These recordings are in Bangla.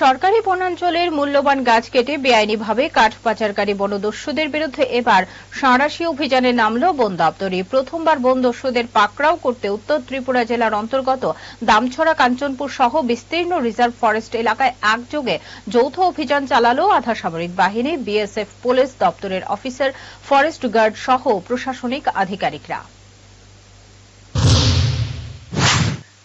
সরকারি বনাঞ্চলের মূল্যবান গাছ কেটে বেআইনিভাবে কাঠ পাচারকারী বনদস্যুদের বিরুদ্ধে এবার সাঁড়াশি অভিযানে নামল বন দপ্তরে প্রথমবার বনদস্যুদের পাকড়াও করতে উত্তর ত্রিপুরা জেলার অন্তর্গত দামছড়া কাঞ্চনপুর সহ বিস্তীর্ণ রিজার্ভ ফরেস্ট এলাকায় একযোগে যৌথ অভিযান চালালো আধা সামরিক বাহিনী, বিএসএফ পুলিশ দপ্তরের অফিসার, ফরেস্ট গার্ড সহ প্রশাসনিক আধিকারিকরা।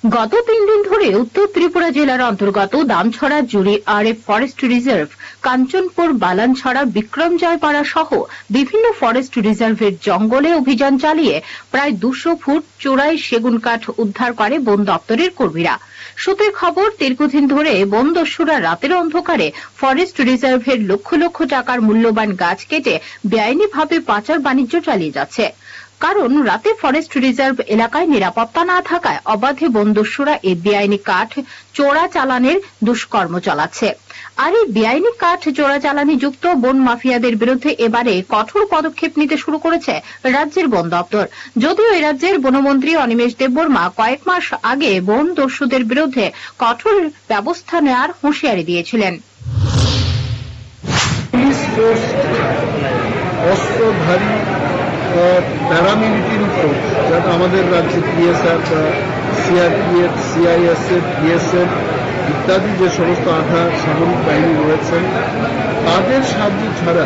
গত তিন দিন ধরে উত্তর ত্রিপুরা জেলার অন্তর্গত Damchhara, Juri RF forest reserve Kanchanpur, Balanchhara Bikramjoypara সহ বিভিন্ন ফরেস্ট রিজার্ভের জঙ্গলে অভিযান চালিয়ে প্রায় দুশো ফুট চোরাই সেগুন কাঠ উদ্ধার করে বন দপ্তরের কর্মীরা। সূত্রের খবর, দীর্ঘদিন ধরে বন দস্যুরা রাতের অন্ধকারে ফরেস্ট রিজার্ভের লক্ষ লক্ষ টাকার মূল্যবান গাছ কেটে বেআইনিভাবে পাচার বাণিজ্য চালিয়ে যাচ্ছে। কারণ রাতে ফরেস্ট রিজার্ভ এলাকায় নিরাপত্তা না থাকায় অবাধে বনদস্যুরা এই বেআইনি কাঠ চোরা চালানের দুষ্কর্ম চালাচ্ছে। আর এই বেআইনি কাঠ চোরাচালানি যুক্ত বন মাফিয়াদের বিরুদ্ধে এবারে কঠোর পদক্ষেপ নিতে শুরু করেছে রাজ্যের বন দপ্তর। যদিও এ রাজ্যের বনমন্ত্রী অনিমেষ দেববর্মা কয়েক মাস আগে বন দস্যুদের বিরুদ্ধে কঠোর ব্যবস্থা নেওয়ার হুঁশিয়ারি দিয়েছিলেন। অস্ত্রধারী প্যারামিলিটারি ফোর্স যাতে আমাদের রাজ্যে পিএসএফ সিআরপিএফ সিআইএসএফ বিএসএফ ইত্যাদি যে সমস্ত আধা সামরিক বাহিনী রয়েছেন তাদের সাহায্য ছাড়া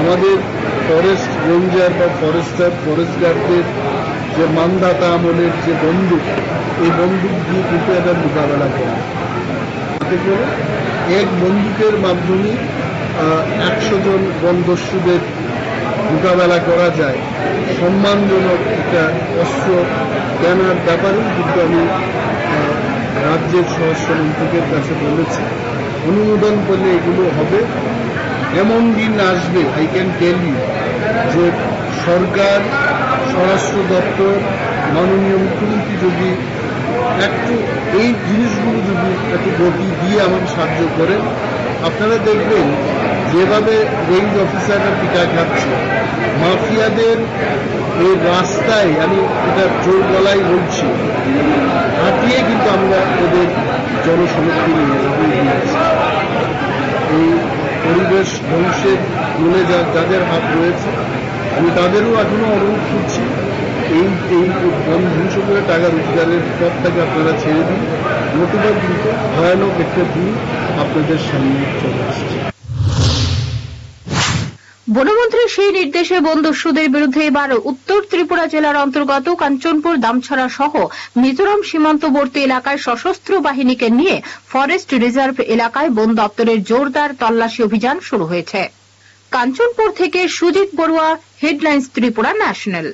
আমাদের ফরেস্ট রেঞ্জার বা ফরেস্টার ফরেস্ট গার্ডদের যে মানদাতা আমলের যে বন্দুক, এই বন্দুক দিয়ে কিন্তু এটা মোকাবেলা করে। তাতে করে এক বন্দুকের মাধ্যমে একশো জন বনদস্যুদের মোকাবেলা করা যায়। সম্মানজনক একটা অস্ত্র কেনার ব্যাপারেও কিন্তু আমি রাজ্যের স্বরাষ্ট্রমন্ত্রীদের কাছে বলেছি। অনুমোদন করলে এগুলো হবে। এমন দিন আসবে আই ক্যান টেল ইউ যে সরকার, স্বরাষ্ট্র দপ্তর, মাননীয় মুখ্যমন্ত্রী যদি একটু এই জিনিসগুলো যদি একটু গতি দিয়ে আমাকে সাহায্য করেন, আপনারা দেখবেন যেভাবে রেঞ্জ অফিসাররা টিকা খাচ্ছে, মাফিয়াদের এই রাস্তায়, আমি এটা জোর গলায় বলছি, হাঁটিয়ে কিন্তু আমরা ওদের জনসমুখে নিয়ে এই পরিবেশ ধ্বংসের যা যাদের হাত রয়েছে, আমি তাদেরও এখনও অনুরোধ করছি, এই এই বন ধ্বংস করে টাকা রোজগারের পথটাকে আপনারা ছেড়ে দিন, নতুবা কিন্তু ভয়ানক একটা দিন আপনাদের সামনে চলে আসছে। বনমন্ত্রীর সেই নির্দেশে বনদস্যুদের বিরুদ্ধে এবার উত্তর ত্রিপুরা জেলার অন্তর্গত কাঞ্চনপুর, দামছড়া সহ মিজোরাম সীমান্তবর্তী এলাকায় সশস্ত্র বাহিনীকে নিয়ে ফরেস্ট রিজার্ভ এলাকায় বন দপ্তরের জোরদার তল্লাশি অভিযান শুরু হয়েছে। কাঞ্চনপুর থেকে সুজিত বড়ুয়া, হেডলাইন্স ত্রিপুরা ন্যাশনাল।